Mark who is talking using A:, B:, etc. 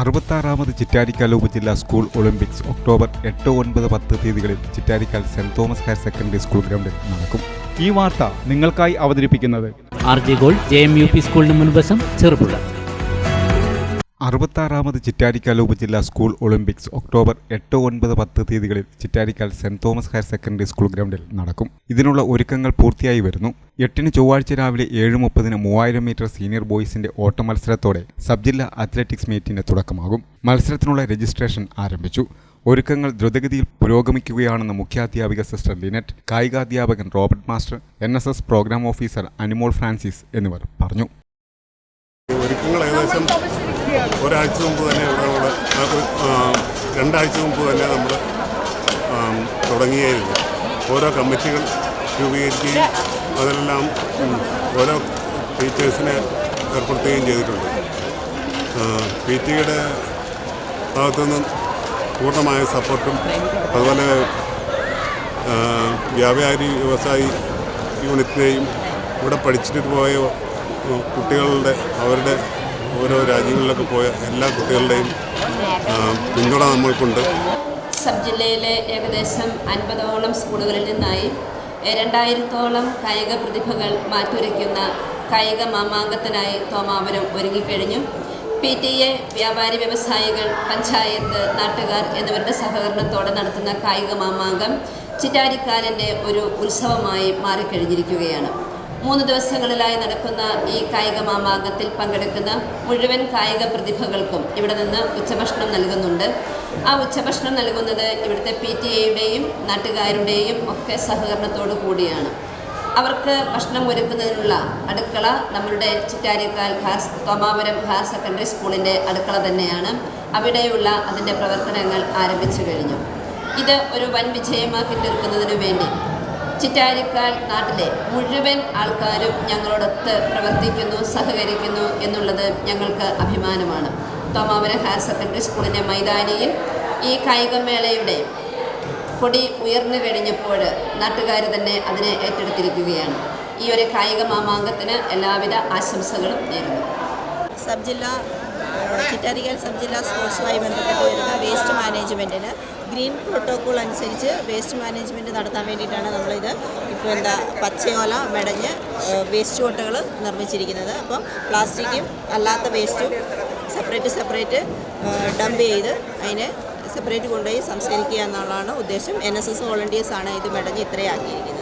A: അറുപത്താറാമത് ചിറ്റാരിക്കാൽ ഉപജില്ലാ school Olympics October എട്ട് ഒൻപത് പത്ത് തീയതികളിൽ Chittarikkal saint Thomas higher secondary school ഗ്രൗണ്ടിൽ നടക്കും.
B: ഈ വാർത്ത നിങ്ങൾക്കായി അവതരിപ്പിക്കുന്നത്
C: R J gold J M U P സ്കൂളിന് മുൻവശം ചെറുപുഴ.
A: അറുപത്താറാമത് ചിറ്റാരിക്കാൽ ഉപജില്ലാ സ്കൂൾ ഒളിമ്പിക്സ് ഒക്ടോബർ എട്ട് ഒൻപത് പത്ത് തീയതികളിൽ Chittarikkal saint Thomas higher secondary school ഗ്രൗണ്ടിൽ നടക്കും. ഇതിനുള്ള ഒരുക്കങ്ങൾ പൂർത്തിയായി വരുന്നു. എട്ടിന് ചൊവ്വാഴ്ച രാവിലെ ഏഴ് മുപ്പതിന് മൂവായിരം മീറ്റർ സീനിയർ ബോയ്സിന്റെ ഓട്ട മത്സരത്തോടെ സബ് ജില്ലാ അത്ലറ്റിക്സ് മീറ്റിന്റെ തുടക്കമാകും. മത്സരത്തിനുള്ള രജിസ്ട്രേഷൻ ആരംഭിച്ചു. ഒരുക്കങ്ങൾ ദ്രുതഗതിയിൽ പുരോഗമിക്കുകയാണെന്ന് മുഖ്യാധ്യാപിക sister Lynette കായികാധ്യാപകൻ Robert master N programme officer Animol Francis എന്നിവർ പറഞ്ഞു.
D: ഒരുക്കങ്ങൾ ഏകദേശം ഒരാഴ്ച മുമ്പ് തന്നെ ഇവിടെ രണ്ടാഴ്ച മുമ്പ് തന്നെ നമ്മൾ തുടങ്ങിയായിരുന്നു. ഓരോ കമ്മിറ്റികൾ രൂപീകരിക്കുകയും അതിലെല്ലാം ഓരോ ടീച്ചേഴ്സിനെ ഏർപ്പെടുത്തുകയും ചെയ്തിട്ടുണ്ട്. പി ടിയുടെ ഭാഗത്തുനിന്നും പൂർണമായ സപ്പോർട്ടും അതുപോലെ വ്യാപാരി വ്യവസായി യൂണിറ്റിനെയും ഇവിടെ പഠിച്ചിട്ട് പോയ കുട്ടികളുടെ അവരുടെ ഓരോ രാജ്യങ്ങളിലൊക്കെ പോയ എല്ലാ കുട്ടികളുടെയും പിന്തുണ നമ്മൾക്കുണ്ട്.
E: സബ് ജില്ലയിലെ ഏകദേശം അൻപതോളം സ്കൂളുകളിൽ നിന്നായി രണ്ടായിരത്തോളം കായിക പ്രതിഭകൾ മാറ്റുരയ്ക്കുന്ന കായിക മാമാങ്കത്തിനായി തോമാപുരം ഒരുങ്ങിക്കഴിഞ്ഞു. പി ടി എ വ്യാപാരി വ്യവസായികൾ പഞ്ചായത്ത് നാട്ടുകാർ എന്നിവരുടെ സഹകരണത്തോടെ നടത്തുന്ന കായിക മാമാങ്കം ചിറ്റാരിക്കാലിന്റെ ഒരു ഉത്സവമായി മാറിക്കഴിഞ്ഞിരിക്കുകയാണ്. മൂന്ന് ദിവസങ്ങളിലായി നടക്കുന്ന ഈ കായിക മാമാങ്കത്തിൽ പങ്കെടുക്കുന്ന മുഴുവൻ കായിക പ്രതിഭകൾക്കും ഇവിടെ നിന്ന് ഉച്ചഭക്ഷണം നൽകുന്നുണ്ട്. ആ ഉച്ചഭക്ഷണം നൽകുന്നത് ഇവിടുത്തെ പി ടി എയുടെയും നാട്ടുകാരുടെയും ഒക്കെ സഹകരണത്തോടു കൂടിയാണ്. അവർക്ക് ഭക്ഷണം ഒരുക്കുന്നതിനുള്ള അടുക്കള നമ്മളുടെ ചിറ്റാരിക്കാൽ ഹാസ് തോമാപുരം ഹയർ സെക്കൻഡറി സ്കൂളിന്റെ അടുക്കള തന്നെയാണ്. അവിടെയുള്ള അതിന്റെ പ്രവർത്തനങ്ങൾ ആരംഭിച്ചു കഴിഞ്ഞു. ഇത് ഒരു വൻ വിജയമാക്കി തീർക്കുന്നതിനു വേണ്ടി ചിറ്റാരിക്കാൽ നാട്ടിലെ മുഴുവൻ ആൾക്കാരും ഞങ്ങളോടൊത്ത് പ്രവർത്തിക്കുന്നു സഹകരിക്കുന്നു എന്നുള്ളത് ഞങ്ങൾക്ക് അഭിമാനമാണ്. തോമാമര ഹയർ സെക്കൻഡറി സ്കൂളിന്റെ മൈതാനിയിൽ ഈ കായികമേളയുടെ കൊടി ഉയർന്നു കഴിഞ്ഞപ്പോൾ നാട്ടുകാർ തന്നെ അതിനെ ഏറ്റെടുത്തിരിക്കുകയാണ്. ഈ ഒരു കായിക മാമാങ്കത്തിന് എല്ലാവിധ ആശംസകളും നേരുന്നു.
F: സബ് ചിറ്റാരിക്കാൽ ചിറ്റാരിക്കൽ സബ് ജില്ലാ സ്പോർട്സുമായി ബന്ധപ്പെട്ട് വരുന്ന വേസ്റ്റ് മാനേജ്മെന്റിന് ഗ്രീൻ പ്രോട്ടോക്കോൾ അനുസരിച്ച് വേസ്റ്റ് മാനേജ്മെന്റ് നടത്താൻ വേണ്ടിയിട്ടാണ് നമ്മളിത് ഇപ്പോൾ എന്താ പച്ചയോല മെടഞ്ഞ് വേസ്റ്റ് കൊട്ടകൾ നിർമ്മിച്ചിരിക്കുന്നത്. അപ്പം പ്ലാസ്റ്റിക്കും അല്ലാത്ത വേസ്റ്റും സെപ്പറേറ്റ് സെപ്പറേറ്റ് ഡംപ് ചെയ്ത് അതിനെ സെപ്പറേറ്റ് കൊണ്ടുപോയി സംസ്കരിക്കുക എന്നുള്ളതാണ് ഉദ്ദേശം. എൻ എസ് എസ് വോളണ്ടിയേഴ്സാണ് ഇത് മെടഞ്ഞ് ഇത്രയാക്കിയിരിക്കുന്നത്